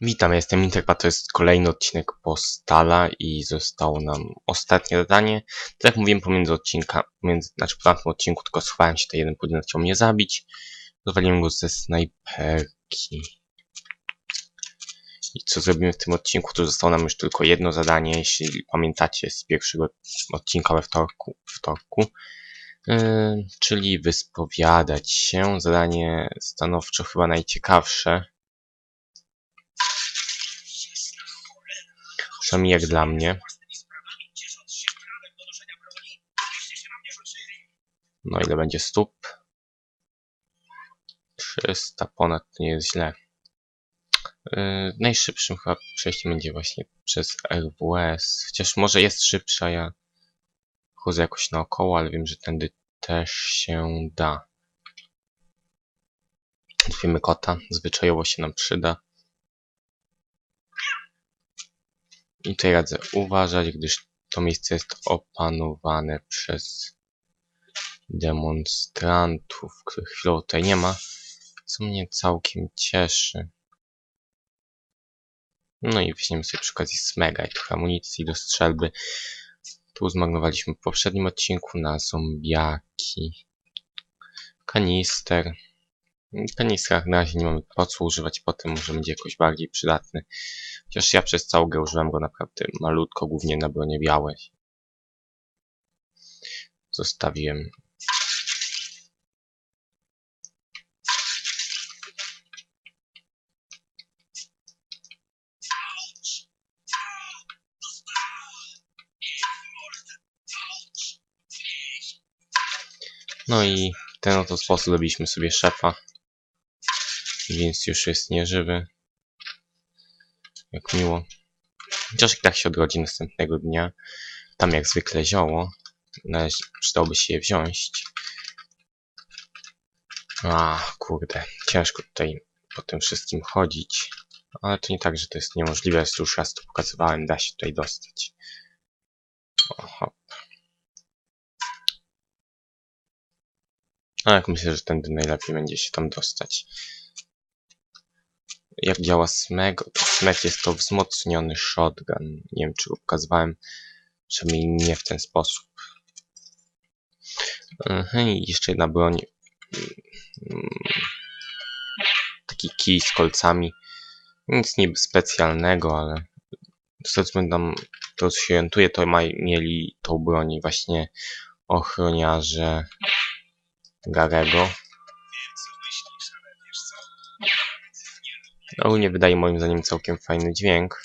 Witam, jestem Interpa, to jest kolejny odcinek Postala i zostało nam ostatnie zadanie. Tak jak mówiłem pomiędzy odcinka, pomiędzy, znaczy po tamtym odcinku tylko schowałem się, to jeden pojedynek chciał mnie zabić. Rozwaliłem go ze snajperki. I co zrobimy w tym odcinku, to zostało nam już tylko jedno zadanie, jeśli pamiętacie z pierwszego odcinka we wtorku. wtorku. Yy, czyli wyspowiadać się. Zadanie stanowczo chyba najciekawsze. Przynajmniej jak dla mnie. No ile będzie stóp? 300 ponad to nie jest źle. Yy, najszybszym chyba przejściem będzie właśnie przez RWS. Chociaż może jest szybsza, ja chodzę jakoś naokoło, ale wiem, że tędy też się da. Otwieramy kota, zwyczajowo się nam przyda. I tutaj radzę uważać, gdyż to miejsce jest opanowane przez demonstrantów, których chwilowo tutaj nie ma, co mnie całkiem cieszy. No i weźmiemy sobie przy okazji smega i trochę amunicji do strzelby. Tu zmagnowaliśmy w poprzednim odcinku na zombiaki. Kanister. Kanistrach na razie nie mamy po co używać, potem może będzie jakoś bardziej przydatny. Chociaż ja przez całą grę użyłem go naprawdę malutko, głównie na bronie białe. Zostawiłem. No i ten oto sposób zrobiliśmy sobie szefa. Więc już jest nieżywy. Jak miło. I tak się odrodzi następnego dnia. Tam jak zwykle zioło. Należy, przydałoby się je wziąć. A, kurde. Ciężko tutaj po tym wszystkim chodzić. Ale to nie tak, że to jest niemożliwe. Już raz to pokazywałem. Da się tutaj dostać. O, hop. A jak myślę, że tędy najlepiej będzie się tam dostać. Jak działa smeg? Smeg jest to wzmocniony shotgun. Nie wiem, czy go pokazywałem. Przynajmniej nie w ten sposób. I jeszcze jedna broń. Taki kij z kolcami. Nic niby specjalnego, ale z tego co nam to co się orientuję, to maj, mieli tą broń właśnie ochroniarze Garego. Ogólnie wydaje moim zdaniem całkiem fajny dźwięk.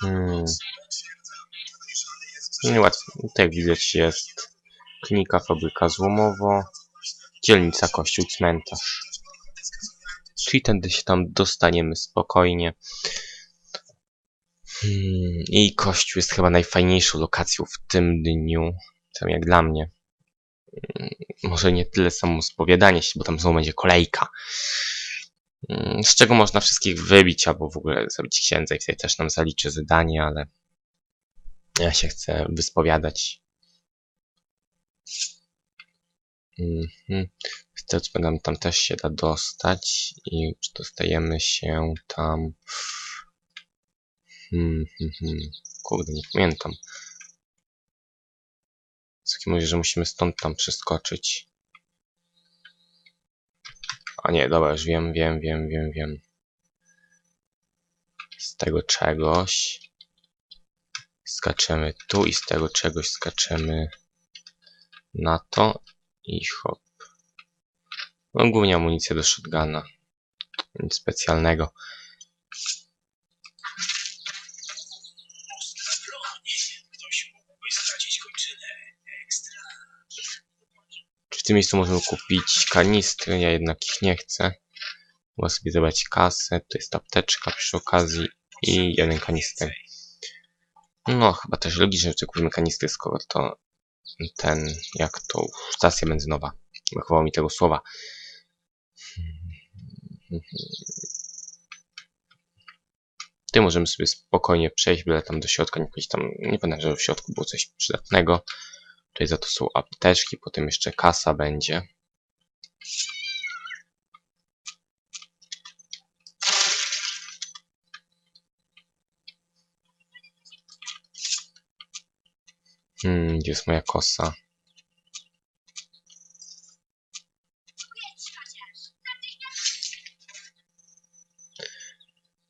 Hmm. Niełatwo. Tutaj widać jest klinika, fabryka złomowo, dzielnica, kościół, cmentarz. Czyli tędy się tam dostaniemy spokojnie. Hmm, I kościół jest chyba najfajniejszą lokacją w tym dniu, tam jak dla mnie. Hmm, Może nie tyle samo spowiadanie się, bo tam znowu będzie kolejka. Hmm, Z czego można wszystkich wybić, albo w ogóle zrobić księdza i wtedy też nam zaliczy zadanie, ale ja się chcę wyspowiadać. Mhm. Co nam tam też się da dostać i dostajemy się tam. Hmm, hmm, hmm. Kurde, nie pamiętam. Taki mówi, że musimy stąd tam przeskoczyć. A nie, dobra, już wiem, wiem, wiem, wiem, wiem. Z tego czegoś skaczemy tu i z tego czegoś skaczemy na to i hop. No głównie amunicję do shotguna. Nic specjalnego. W tym miejscu możemy kupić kanistry? Ja jednak ich nie chcę. Mogę sobie zabrać kasę. To jest apteczka przy okazji i jeden kanister. No, chyba też logicznie, że kupimy kanistry, skoro to ten, jak to, stacja benzynowa. Brakowało mi tego słowa. Ty możemy sobie spokojnie przejść, byle tam do środka, nie tam, nie pamiętam, że w środku było coś przydatnego. Tutaj za to są apteczki, potem jeszcze kasa będzie. Hmm, gdzie jest moja kosa?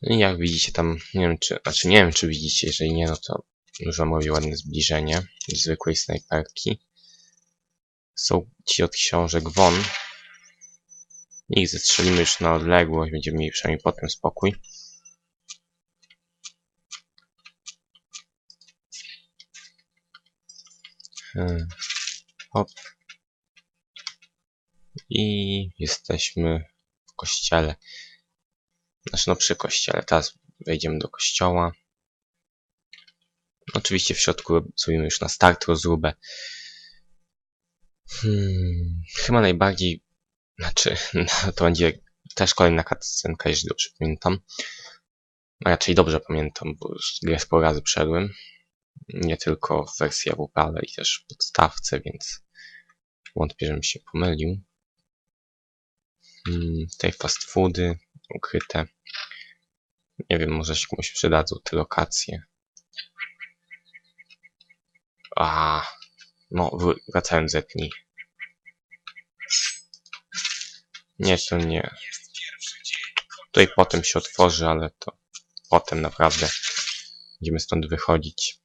I jak widzicie tam, nie wiem czy, znaczy nie wiem czy widzicie, jeżeli nie, no to mówię ładne zbliżenie zwykłej snajperki. Są ci od książek won. Ich zestrzelimy już na odległość, będziemy mieli przynajmniej potem spokój. Hmm. Hop. I jesteśmy w kościele. Znaczy no przy kościele. Teraz wejdziemy do kościoła. Oczywiście w środku zrobimy już na start rozróbę. Hmm, chyba najbardziej, znaczy, no, to będzie też kolejna cutscenka, jeżeli dobrze pamiętam. A raczej dobrze pamiętam, bo już grę sporo razy przeszedłem. Nie tylko w wersji AWP, ale i też w podstawce, więc wątpię, żebym się pomylił. Hmm, tutaj fast foody ukryte. Nie wiem, może się komuś przydadzą te lokacje. A, no, wr- wracając z etni. Nie, to nie. Tutaj potem się otworzy, ale to potem naprawdę będziemy stąd wychodzić.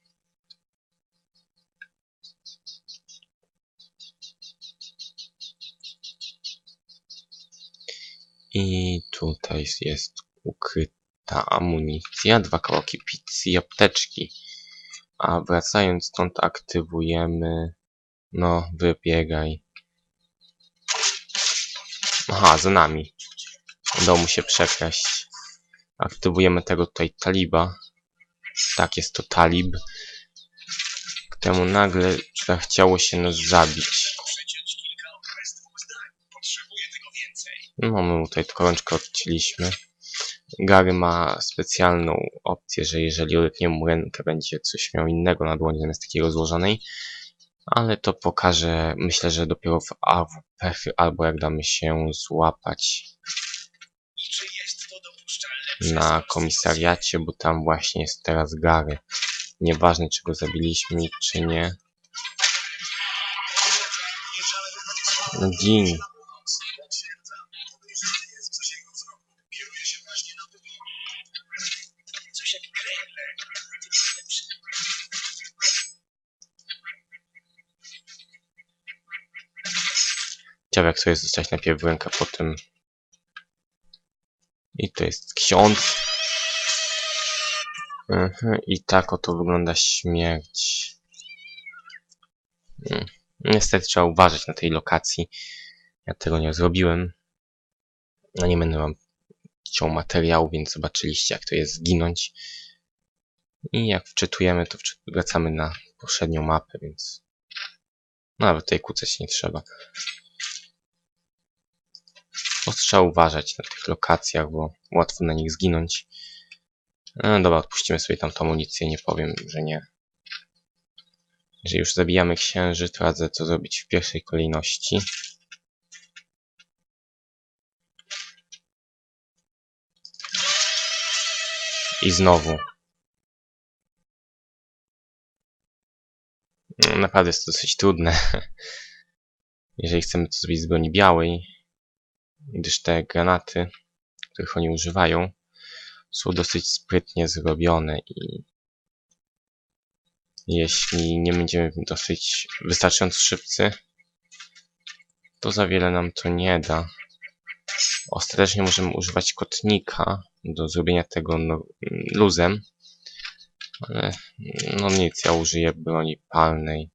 I tutaj jest ukryta amunicja, dwa kawałki pizzy i apteczki. A wracając stąd aktywujemy... No, wybiegaj. Aha, za nami. Udało mu się przekraść. Aktywujemy tego tutaj taliba. Tak, jest to talib. Temu nagle zachciało się nas zabić. No, my tutaj tylko rączkę odcięliśmy. Gary ma specjalną opcję, że jeżeli odetniemy mu rękę, będzie coś miał innego na dłoni zamiast takiej rozłożonej. Ale to pokażę, myślę, że dopiero w AWP albo jak damy się złapać na komisariacie, bo tam właśnie jest teraz Gary. Nieważne, czy go zabiliśmy, czy nie. Gin. To jest dostać najpierw w rękę, potem... I to jest ksiądz. Mhm, I tak oto wygląda śmierć. Mm, Niestety trzeba uważać na tej lokacji. Ja tego nie zrobiłem. No nie będę wam ciął materiału, więc zobaczyliście jak to jest zginąć. I jak wczytujemy, to wracamy na poprzednią mapę, więc... No, Nawet tutaj kłócać nie trzeba. Trzeba uważać na tych lokacjach, bo łatwo na nich zginąć. No dobra, odpuścimy sobie tam tą amunicję, nie powiem, że nie. Jeżeli już zabijamy księży, to radzę to zrobić w pierwszej kolejności. I znowu. No, Naprawdę jest to dosyć trudne. Jeżeli chcemy to zrobić z broni białej, gdyż te granaty, których oni używają, są dosyć sprytnie zrobione i jeśli nie będziemy dosyć wystarczająco szybcy, to za wiele nam to nie da. Ostatecznie możemy używać kotnika do zrobienia tego no, luzem, ale no nic, ja użyję broni palnej.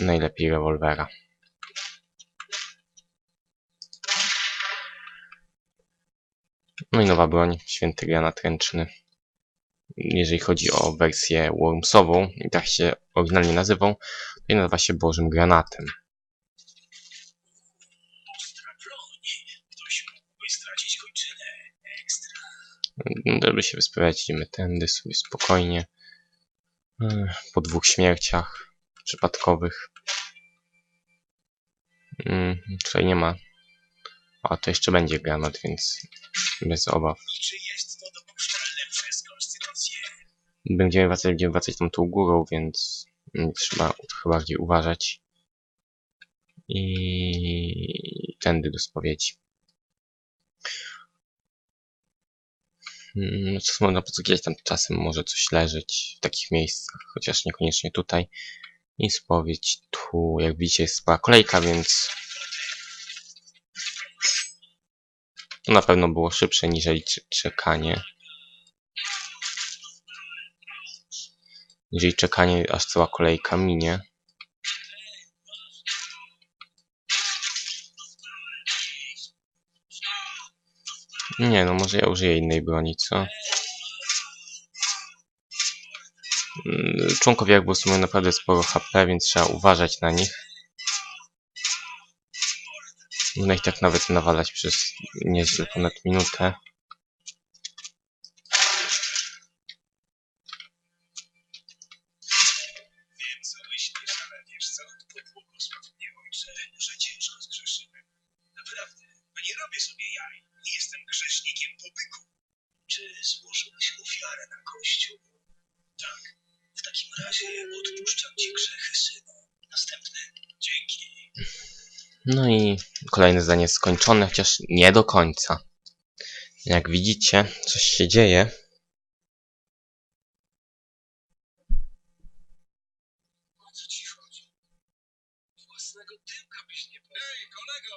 Najlepiej rewolwera. No i nowa broń, święty granat ręczny. Jeżeli chodzi o wersję Wormsową, i tak się oryginalnie nazywał, to nazywa się Bożym Granatem. Kończynę. Żeby się wysprawiać, idziemy tędy sobie spokojnie. Ech, Po dwóch śmierciach. przypadkowych. Mm, tutaj nie ma. A to jeszcze będzie granat, więc bez obaw. Będziemy wracać, będziemy wracać tam tą górą, więc trzeba chyba bardziej uważać. I tędy do spowiedzi. Mm, No co można podsłuchiwać, tam czasem może coś leżeć w takich miejscach, chociaż niekoniecznie tutaj. I spowiedź tu, jak widzicie, jest spora kolejka, więc to na pewno było szybsze niż czekanie. Jeżeli czekanie, aż cała kolejka minie. Nie no, może ja użyję innej broni, co? Mm, Członkowie jakby mają naprawdę sporo HP, więc trzeba uważać na nich. Można ich tak nawet nawalać przez nieźle ponad minutę. Wiem, co myślisz, ale wiesz co? Pobłogosław mnie, ojcze, że ciężko zgrzeszyłem. Naprawdę, bo nie robię sobie jaj. Nie jestem grzesznikiem po byku. Czy złożyłeś ofiarę na kościół? Tak. W takim razie odpuszczam ci grzechy, synu. Następny. Dzięki. No i kolejne zdanie skończone, chociaż nie do końca. Jak widzicie, coś się dzieje. O co ci chodzi? Własnego tyłka byś nie poznał. Ej, kolego!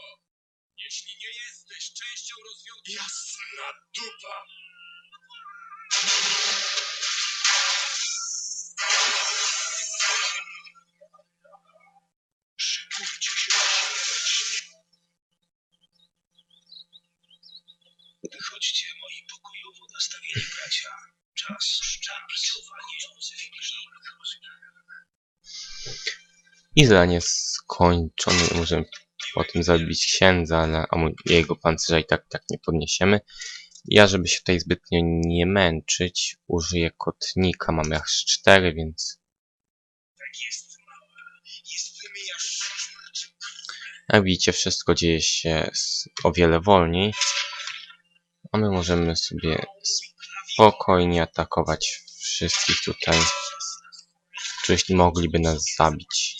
Jeśli nie jesteś częścią rozwiązania... Jasna dupa! Nastawieni bracia. Czas szarpcowanie Józefini I zadanie skończone. Możemy potem zabić księdza, ale jego pancerza i tak tak nie podniesiemy. Ja, żeby się tutaj zbytnio nie męczyć, użyję kotnika. Mamy aż 4, więc Tak jak widzicie, wszystko dzieje się o wiele wolniej. A my możemy sobie spokojnie atakować wszystkich tutaj, którzy mogliby nas zabić.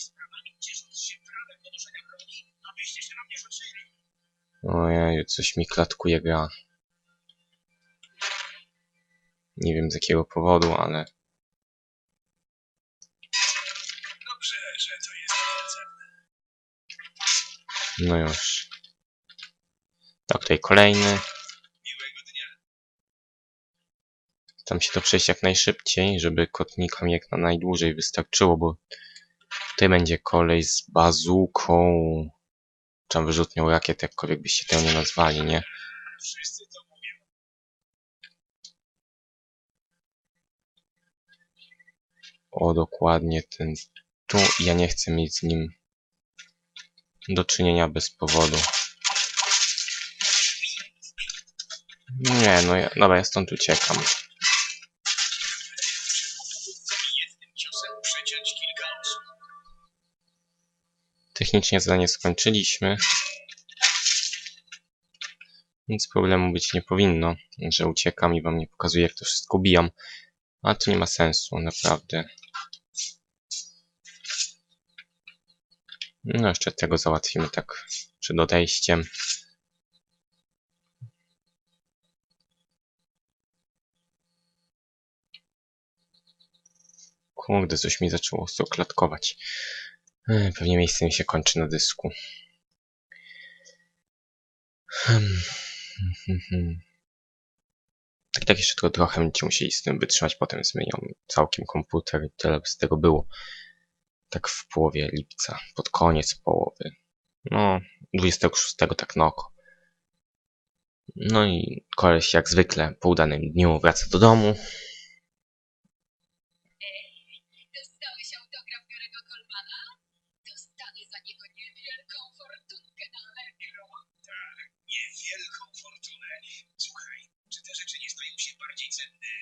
Ojej, coś mi klatkuje gra. Nie wiem z jakiego powodu, ale no już. Tak, tutaj kolejny. Tam się to przejść jak najszybciej, żeby kotnikom jak na najdłużej wystarczyło, bo tutaj będzie kolej z bazuką. Czy tam wyrzutnią rakiet, jakkolwiek byście tego nie nazwali, nie? O, dokładnie ten tu. Ja nie chcę mieć z nim do czynienia bez powodu. Nie, no ja, dobra, ja stąd uciekam. Technicznie zadanie skończyliśmy. Nic problemu być nie powinno, że uciekam i wam nie pokazuję jak to wszystko bijam. A to nie ma sensu, naprawdę. No jeszcze tego załatwimy tak przed odejściem. Kurde, coś mi zaczęło klatkować. Pewnie miejsce mi się kończy na dysku. Hmm. Tak, tak jeszcze tylko trochę będziecie musieli z tym wytrzymać, potem zmienią całkiem komputer i tyle by z tego było. Tak w połowie lipca, pod koniec połowy. No, 26 tak na oko. No i koleś jak zwykle po udanym dniu wraca do domu. Za niego niewielką fortunkę na Allegro. Niewielką fortunę. Słuchaj, czy te rzeczy nie stają się bardziej cenne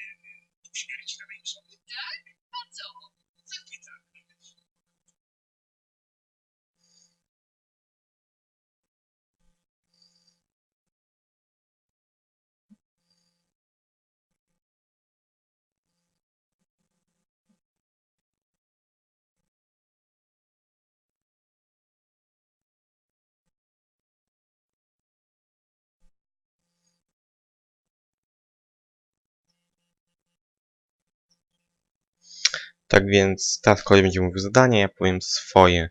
po śmierci danej osoby? A co? Zapytam. Tak więc teraz kolej będzie mówił zadanie, ja powiem swoje.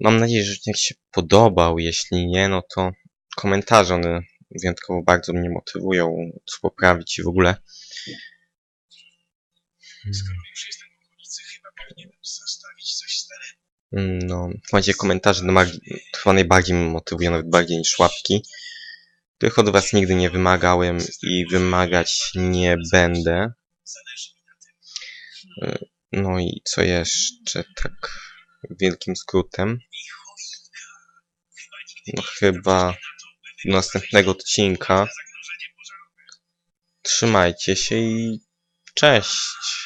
Mam nadzieję, że odcinek się podobał. Jeśli nie, no to komentarze one wyjątkowo bardzo mnie motywują, co poprawić i w ogóle. Skoro już jestem w okolicy, chyba powinienem zostawić coś starego. No, macie komentarze do magi- to chyba najbardziej mnie motywują, nawet bardziej niż łapki. Których od was nigdy nie wymagałem i wymagać nie będę. No i co jeszcze, tak wielkim skrótem. No chyba następnego odcinka. Trzymajcie się i cześć!